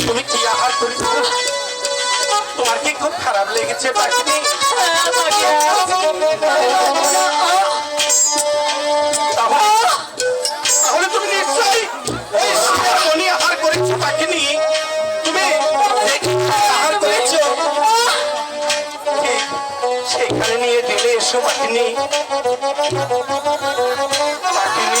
তুমি কি আহার করেছ? তোমার কি খুব খারাপ লেগেছে পাখিটি তাহলে তুমি নিশ্চয়ই উনি আহার করেছ তুমি আহার করেছ। সেখানে নিয়ে দিলে এসো পাখিনি পাখিনি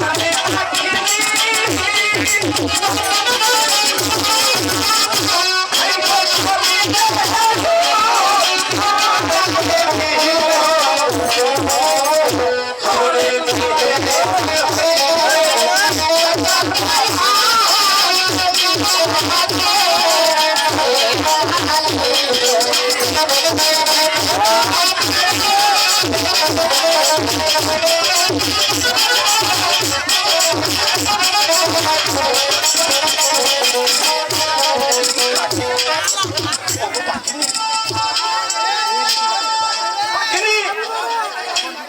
পাখিনি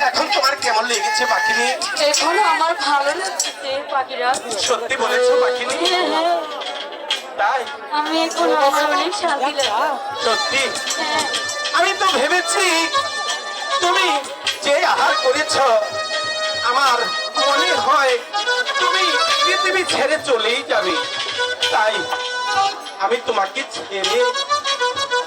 এখন তোমার কেমন লেগেছে পাখিনি এখনও আমার ভালো লাগছে পাখিরাজ সত্যি বলেছ পাখিনি। তাই? আমি এখন আমার অনেক শান্তি সত্যি? হ্যাঁ। আমি তো ভেবেছি তুমি যে আহার করেছ আমার মনে হয় তুমি পৃথিবী ছেড়ে চলেই যাবে। তাই আমি তোমাকে ছেড়ে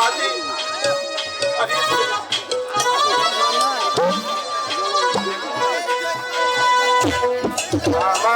মাঝে। আমার